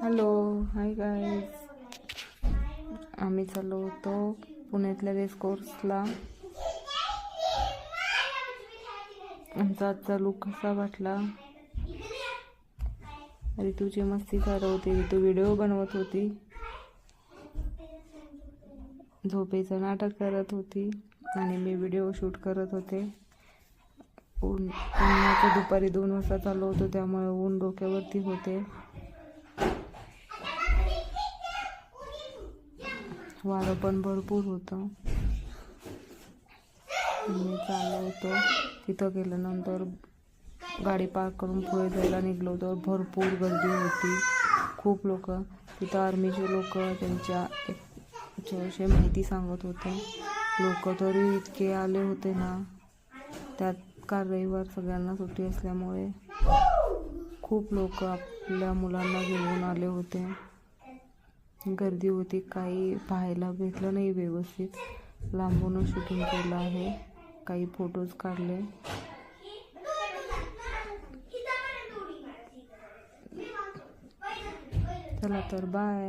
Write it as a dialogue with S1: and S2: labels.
S1: Hello hi guys आम्ही चाललो होतो पुण्यातल्या रेस कोर्सला आमचा आजचा लुक कसा वाटला ऋतूची मस्ती चालू होती ऋतू व्हिडिओ बनवत होती झोपेचं नाटक करत होती आणि मी व्हिडिओ शूट करत होते ऊन उन्हाचं दुपारी दोन वाजता चालू होतं त्यामुळे ऊन डोक्यावरती होते वारं पण भरपूर होतं. मी चाललो होतो. तिथं गेल्यानंतर गाडी पार्क करून पुढे जायला निघलो तर भरपूर गर्दी होती. खूप लोक. तिथं आर्मीचे लोक त्यांच्या याच्याविषयी माहिती सांगत होते. लोक तरी इतके आले होते ना. त्यात काल रविवार सगळ्यांना सुट्टी असल्यामुळे खूप लोक आपल्या मुलांना घेऊन आले होते. गर्दी होती. काही पाहायला भेटलं नाही व्यवस्थित. लांबूनच शूटिंग केलं आहे. काही फोटोज काढले. चला तर बाय